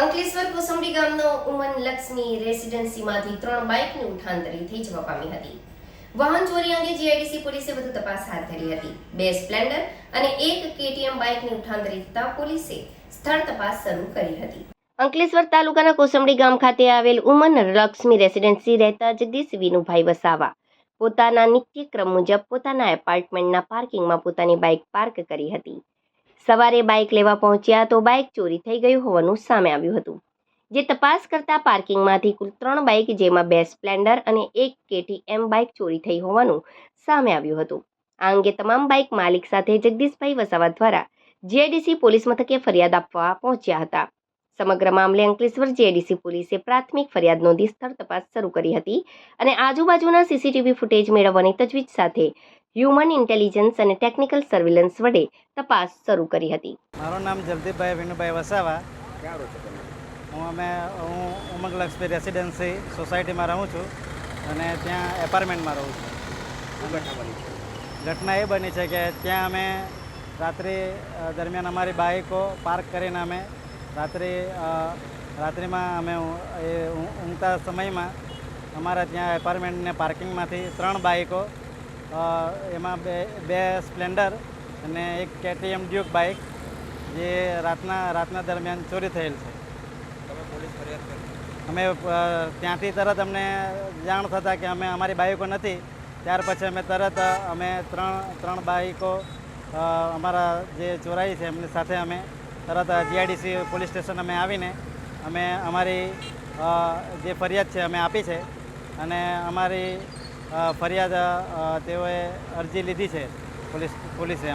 અંકલેશ્વર કોસંબડી ગામનો ઉમન લક્ષ્મી રેસિડેન્સીમાંથી ત્રણ બાઇકની ઉઠાંતરી થઈ જવા પામી હતી. વાહન ચોરી અંગે જીઆઈડીસી પોલીસે વધુ તપાસ હાથ ધરી હતી. બે સ્પ્લેન્ડર અને એક કેટીએમ બાઇકની ઉઠાંતરી થતા પોલીસે સ્થળ તપાસ શરૂ કરી હતી. અંકલેશ્વર તાલુકાના કોસંબડી ગામ ખાતે આવેલ ઉમન લક્ષ્મી રેસિડેન્સી રહેતા જગદીશ વિનુભાઈ વસાવા પોતાના નિત્યક્રમ મુજબ પોતાના એપાર્ટમેન્ટના પાર્કિંગમાં પોતાની બાઇક પાર્ક કરી હતી. સવારે બાઇક લેવા પહોંચ્યા તો બાઇક ચોરી થઈ ગયું હોવાનું સામે આવ્યું હતું. જે તપાસ કરતા પાર્કિંગમાંથી કુલ ત્રણ બાઇક, જેમાં બે સ્પ્લેન્ડર અને એક કેટીએમ બાઇક ચોરી થઈ હોવાનું સામે આવ્યું હતું. આ અંગે તમામ બાઇક માલિક સાથે જગદીશભાઈ વસાવા દ્વારા જીઆઈડીસી પોલીસ મથકે ફરિયાદ આપવા પહોંચ્યા હતા. સમગ્ર મામલે અંકલેશ્વર જીઆઈડીસી પોલીસે પ્રાથમિક ફરિયાદ નોંધી સ્થળ તપાસ શરૂ કરી હતી અને આજુબાજુના સીસીટીવી ફૂટેજ મેળવવાની તજવીજ સાથે હ્યુમન ઇન્ટેલિજન્સ અને ટેકનિકલ સર્વેલન્સ વડે તપાસ શરૂ કરી હતી. મારું નામ જલદીપભાઈ વિનુભાઈ વસાવા. હું અમે હું ઉમંગ લક્ષ્મી રેસિડેન્સી સોસાયટીમાં રહું છું અને ત્યાં એપાર્ટમેન્ટમાં રહું છું. ઘટના બની છે? ઘટના એ બની છે કે ત્યાં અમે રાત્રિ દરમિયાન અમારી બાઇકો પાર્ક કરીને અમે રાત્રિ રાત્રિમાં અમે એ ઊંઘતા સમયમાં અમારા ત્યાં એપાર્ટમેન્ટને પાર્કિંગમાંથી ત્રણ બાઇકો એમાં બે બે સ્પ્લેન્ડર અને એક કેટીએમ ડ્યુક બાઇક જે રાતના રાતના દરમિયાન ચોરી થયેલ છે. અમે ત્યાંથી તરત અમને જાણ થતાં કે અમે અમારી બાઇકો નથી. ત્યાર પછી અમે તરત અમે ત્રણ ત્રણ બાઇકો અમારા જે ચોરાઈ છે એમની સાથે અમે તરત જીઆઈડીસી પોલીસ સ્ટેશન અમે આવીને અમે અમારી જે ફરિયાદ છે અમે આપી છે. અને અમારી ફરિયાદ તેઓએ અરજી લીધી છે પોલીસ પોલીસે